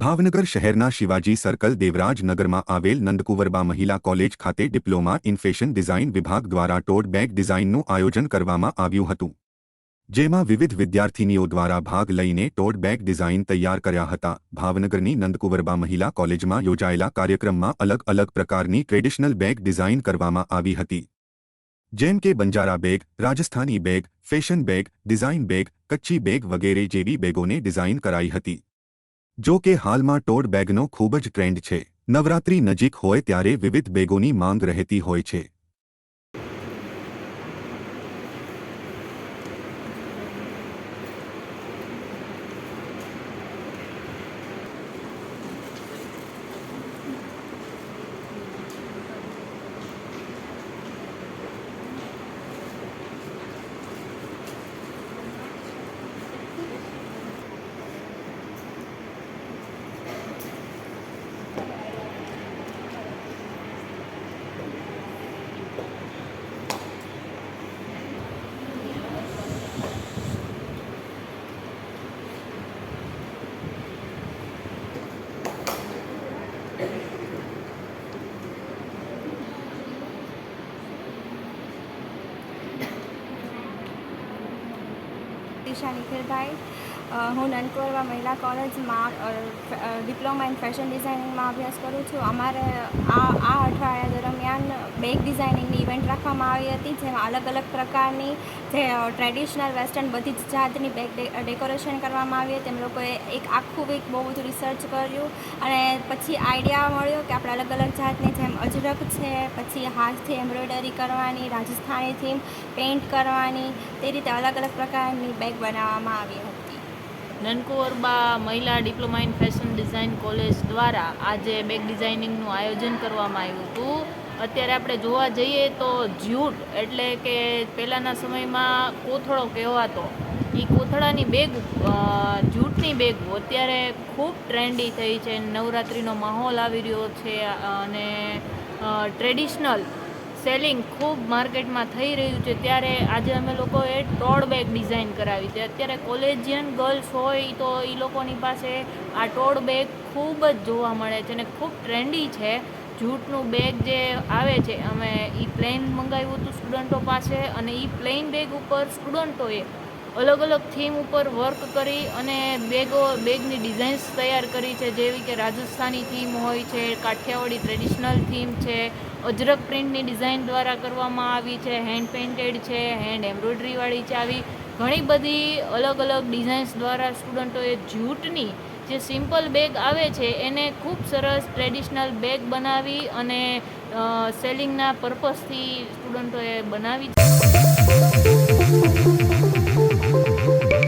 ભાવનગર શહેરના શિવાજી સર્કલ દેવરાજ નગરમાં આવેલ નંદકુવરબા મહિલા કોલેજ ખાતે ડિપ્લોમા ઇન ફેશન ડિઝાઇન વિભાગ દ્વારા ટોટ બેગ ડિઝાઇનનું આયોજન કરવામાં આવ્યું હતું, જેમાં વિવિધ વિદ્યાર્થીનીઓ દ્વારા ભાગ લઈને ટોટ બેગ ડિઝાઇન તૈયાર કર્યા હતા. ભાવનગરની નંદકુવરબા મહિલા કોલેજમાં યોજાયેલા કાર્યક્રમમાં અલગ અલગ પ્રકારની ટ્રેડિશનલ બેગ ડિઝાઇન કરવામાં આવી હતી, જેમ કે Banjara bag, Rajasthani bag, fashion bag, design bag, Kutchi bag વગેરે જેવી બેગોને ડિઝાઇન કરાઈ હતી. જો કે હાલમાં ટોડ બેગનો ખૂબ જ ટ્રેન્ડ છે. નવરાત્રી નજીક હોય ત્યારે વિવિધ બેગોની માંગ રહેતી હોય છે. দিশা নিখের હું નનકોરવા મહિલા કોલેજમાં ડિપ્લોમા ઇન ફેશન ડિઝાઇનિંગમાં અભ્યાસ કરું છું. અમારે આ આ અઠવાડિયા દરમિયાન બેગ ડિઝાઇનિંગની ઇવેન્ટ રાખવામાં આવી હતી, જેમાં અલગ અલગ પ્રકારની જે ટ્રેડિશનલ વેસ્ટર્ન બધી જ જાતની બેગ ડેકોરેશન કરવામાં આવી હતી. તેમ લોકોએ એક આખું વીક બહુ બધું રિસર્ચ કર્યું અને પછી આઈડિયા મળ્યો કે આપણે અલગ અલગ જાતની જેમ અજરક છે, પછી હાથથી એમ્બ્રોઇડરી કરવાની, રાજસ્થાની થીમ પેઇન્ટ કરવાની, તે રીતે અલગ અલગ પ્રકારની બેગ બનાવવામાં આવી હતી. નનકુવરબા મહિલા diploma in fashion design college દ્વારા આજે બેગ ડિઝાઇનિંગનું આયોજન કરવામાં આવ્યું હતું. અત્યારે આપણે જોવા જઈએ તો જ્યુટ એટલે કે પહેલાંના સમયમાં કોથળો કહેવાતો એ કોથળાની બેગ જ્યુટની બેગો અત્યારે ખૂબ ટ્રેન્ડી થઈ છે. નવરાત્રિનો માહોલ આવી રહ્યો છે, અને ટ્રેડિશનલ સેલિંગ ખૂબ માર્કેટમાં થઈ રહ્યું છે. ત્યારે આજે અમે લોકોએ ટોડ બેગ ડિઝાઇન કરાવી છે. અત્યારે કોલેજિયન ગર્લ્સ હોય તો એ લોકોની પાસે આ ટોડ બેગ ખૂબ જ જોવા મળે છે અને ખૂબ ટ્રેન્ડી છે. જૂટનું બેગ જે આવે છે, અમે એ પ્લેન મંગાવ્યું હતું સ્ટુડન્ટો પાસે અને એ પ્લેન બેગ ઉપર સ્ટુડન્ટોએ અલગ અલગ થીમ ઉપર વર્ક કરી અને બેગો, બેગની ડિઝાઇન્સ તૈયાર કરી છે, જેવી કે રાજસ્થાની થીમ હોય છે, કાઠિયાવાડી ટ્રેડિશનલ થીમ છે, અજરક પ્રિન્ટની ડિઝાઇન દ્વારા કરવામાં આવી છે, હેન્ડ પેઇન્ટેડ છે, હેન્ડ એમ્બ્રોઇડરીવાળી છે, આવી ઘણી બધી અલગ અલગ ડિઝાઇન્સ દ્વારા સ્ટુડન્ટોએ જૂટની જે સિમ્પલ બેગ આવે છે, એને ખૂબ સરસ ટ્રેડિશનલ બેગ બનાવી અને સેલિંગના પર્પઝથી સ્ટુડન્ટોએ બનાવી છે.